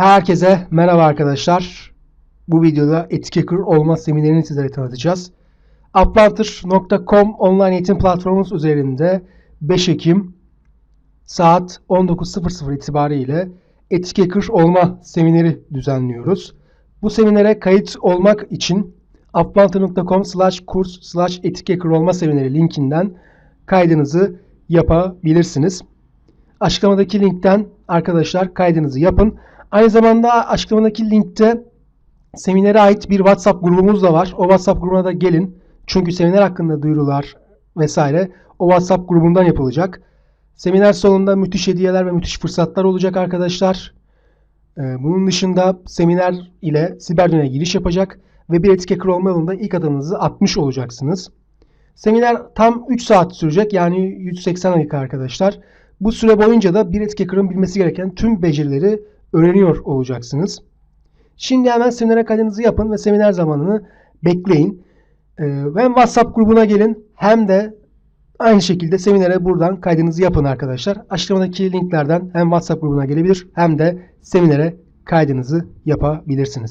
Herkese merhaba arkadaşlar. Bu videoda Etikecker olma seminerini sizlere tanıtacağız. Uplanter.com online eğitim platformumuz üzerinde 5 Ekim saat 19.00 itibariyle Etikecker olma semineri düzenliyoruz. Bu seminere kayıt olmak için uplanter.com slash kurs slash etikecker olma semineri linkinden kaydınızı yapabilirsiniz. Açıklamadaki linkten arkadaşlar kaydınızı yapın. Aynı zamanda açıklamadaki linkte seminere ait bir WhatsApp grubumuz da var. O WhatsApp grubuna da gelin. Çünkü seminer hakkında duyurular vesaire o WhatsApp grubundan yapılacak. Seminer sonunda müthiş hediyeler ve müthiş fırsatlar olacak arkadaşlar. Ee, Bunun dışında seminer ile siber dünyaya giriş yapacak ve bir etikecker olma yolunda ilk adımınızı atmış olacaksınız. Seminer tam 3 saat sürecek yani 180 dakika arkadaşlar. Bu süre boyunca da bir etiketker'ın bilmesi gereken tüm becerileri öğreniyor olacaksınız. Şimdi hemen seminere kaydınızı yapın ve seminer zamanını bekleyin. Ee, hem WhatsApp grubuna gelin hem de aynı şekilde seminere buradan kaydınızı yapın arkadaşlar. Açıklamadaki linklerden hem WhatsApp grubuna gelebilir hem de seminere kaydınızı yapabilirsiniz.